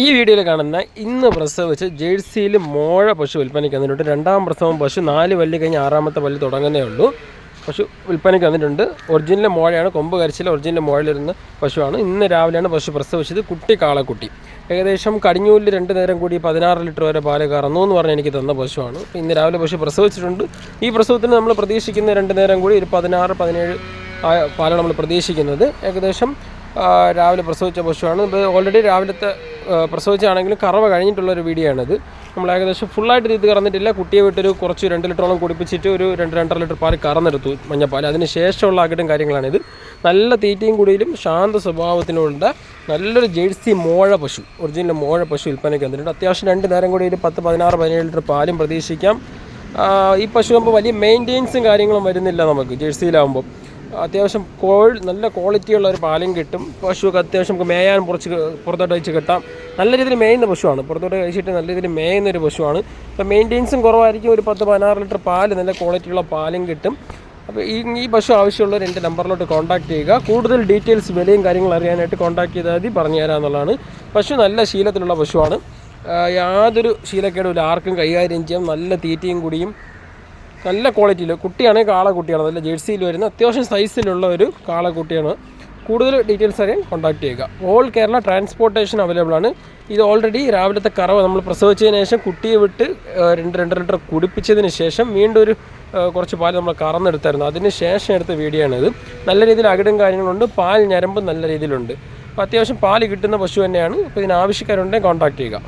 ഈ വീഡിയോയിൽ കാണുന്ന ഇന്ന് പ്രസവിച്ച് ജേഴ്സിയിൽ മോഴ പശു വിൽപ്പനയ്ക്ക് വന്നിട്ടുണ്ട്. രണ്ടാം പ്രസവം പശു നാല് പല്ല് കഴിഞ്ഞ് ആറാമത്തെ പല്ല് തുടങ്ങുന്നേ ഉള്ളൂ. പശു വിൽപ്പനയ്ക്ക് വന്നിട്ടുണ്ട്. ഒറിജിനൽ മോഴയാണ്. കൊമ്പ് കരിച്ചിൽ ഒറിജിനൽ മോഴയിലിരുന്ന പശുവാണ്. ഇന്ന് രാവിലെയാണ് പശു പ്രസവിച്ചത് കുട്ടി കാളക്കുട്ടി. ഏകദേശം കടിഞ്ഞൂലിൽ രണ്ട് നേരം കൂടി പതിനാറ് ലിറ്റർ വരെ പാൽ കറന്നു എന്ന് പറഞ്ഞ് എനിക്ക് തന്ന പശുവാണ്. ഇന്ന് രാവിലെ പശു പ്രസവിച്ചിട്ടുണ്ട്. ഈ പ്രസവത്തിന് നമ്മൾ പ്രതീക്ഷിക്കുന്ന രണ്ട് നേരം കൂടി ഒരു പതിനാറ് പതിനേഴ് പാലാണ് നമ്മൾ പ്രതീക്ഷിക്കുന്നത്. ഏകദേശം രാവിലെ പ്രസവിച്ച പശുവാണ്. ഇത് ഓൾറെഡി രാവിലത്തെ പ്രസവിച്ചാണെങ്കിലും കറവ കഴിഞ്ഞിട്ടുള്ള ഒരു വീഡിയോ ആണിത് നമ്മൾ ഏകദേശം ഫുള്ളായിട്ട് ഇത് കറന്നിട്ടില്ല. കുട്ടിയെ വിട്ടൊരു കുറച്ച് രണ്ട് ലിറ്ററോളം കുടിപ്പിച്ചിട്ട് ഒരു രണ്ട് രണ്ടര ലിറ്റർ പാൽ കറന്നെടുത്തു മഞ്ഞപ്പാൽ അതിന് ശേഷമുള്ള അകിട്ടും കാര്യങ്ങളാണിത്. നല്ല തീറ്റയും കുടിയിലും ശാന്ത സ്വഭാവത്തിനുള്ള നല്ലൊരു ജേഴ്സി മോഴ പശു ഒറിജിനൽ മോഴ പശു വിൽപ്പനയ്ക്ക് വന്നിട്ടുണ്ട്. അത്യാവശ്യം രണ്ട് നേരം കൂടി ഒരു പത്ത് പതിനാറ് പതിനേഴ് ലിറ്റർ പാലും പ്രതീക്ഷിക്കാം. ഈ പശു ആകുമ്പോൾ വലിയ മെയിന്റെയിൻസും കാര്യങ്ങളും വരുന്നില്ല നമുക്ക് ജേഴ്സിയിലാകുമ്പോൾ അത്യാവശ്യം കോൾ നല്ല ക്വാളിറ്റിയുള്ള ഒരു പാലും കിട്ടും. പശുവൊക്കെ അത്യാവശ്യം നമുക്ക് മേയാൻ കുറച്ച് പുറത്തോട്ട് അയച്ച് കിട്ടാം. നല്ല രീതിയിൽ മേയുന്ന പശുവാണ്. പുറത്തോട്ട് കഴിച്ചിട്ട് നല്ല രീതിയിൽ മേയുന്ന ഒരു പശുവാണ്. അപ്പോൾ മെയിന്റെനൻസും കുറവായിരിക്കും. ഒരു പത്ത് പതിനാറ് ലിറ്റർ പാൽ നല്ല ക്വാളിറ്റിയുള്ള പാലും കിട്ടും. അപ്പോൾ ഈ ഈ പശു ആവശ്യമുള്ളവർ എന്റെ നമ്പറിലോട്ട് കോൺടാക്ട് ചെയ്യുക. കൂടുതൽ ഡീറ്റെയിൽസ് വിലയും കാര്യങ്ങളും അറിയാനായിട്ട് കോൺടാക്ട് ചെയ്താൽ മതി. പറഞ്ഞു തരാമെന്നുള്ളതാണ് പശു നല്ല ശീലത്തിലുള്ള പശുവാണ്. യാതൊരു ശീലക്കേടുമില്ല. ആർക്കും കൈകാര്യം ചെയ്യാം. നല്ല തീറ്റയും കുടിയും നല്ല ക്വാളിറ്റിയിൽ കുട്ടിയാണെങ്കിൽ കാളക്കുട്ടിയാണ് നല്ല ജേഴ്സിയിൽ വരുന്ന അത്യാവശ്യം സൈസിലുള്ള ഒരു കാളക്കുട്ടിയാണ് കൂടുതൽ ഡീറ്റെയിൽസ് അറിയാൻ കോൺടാക്ട് ചെയ്യുക. ഓൾ കേരള ട്രാൻസ്പോർട്ടേഷൻ അവൈലബിൾ ആണ്. ഇത് ഓൾറെഡി രാവിലത്തെ കറവ നമ്മൾ പ്രസവിച്ചതിന് ശേഷം കുട്ടിയെ വിട്ട് രണ്ട് രണ്ട് ലിറ്റർ കുടിപ്പിച്ചതിന് ശേഷം വീണ്ടും ഒരു കുറച്ച് പാൽ നമ്മൾ കറന്നെടുത്തായിരുന്നു. അതിന് ശേഷം എടുത്ത വീഡിയോ ആണിത്. നല്ല രീതിയിൽ അകിടും കാര്യങ്ങളുണ്ട്. പാൽ ഞരമ്പും നല്ല രീതിയിലുണ്ട്. അപ്പോൾ അത്യാവശ്യം പാൽ കിട്ടുന്ന പശു തന്നെയാണ്. അപ്പോൾ ഇതിന് ആവശ്യക്കാരുണ്ടെങ്കിൽ കോൺടാക്ട് ചെയ്യുക.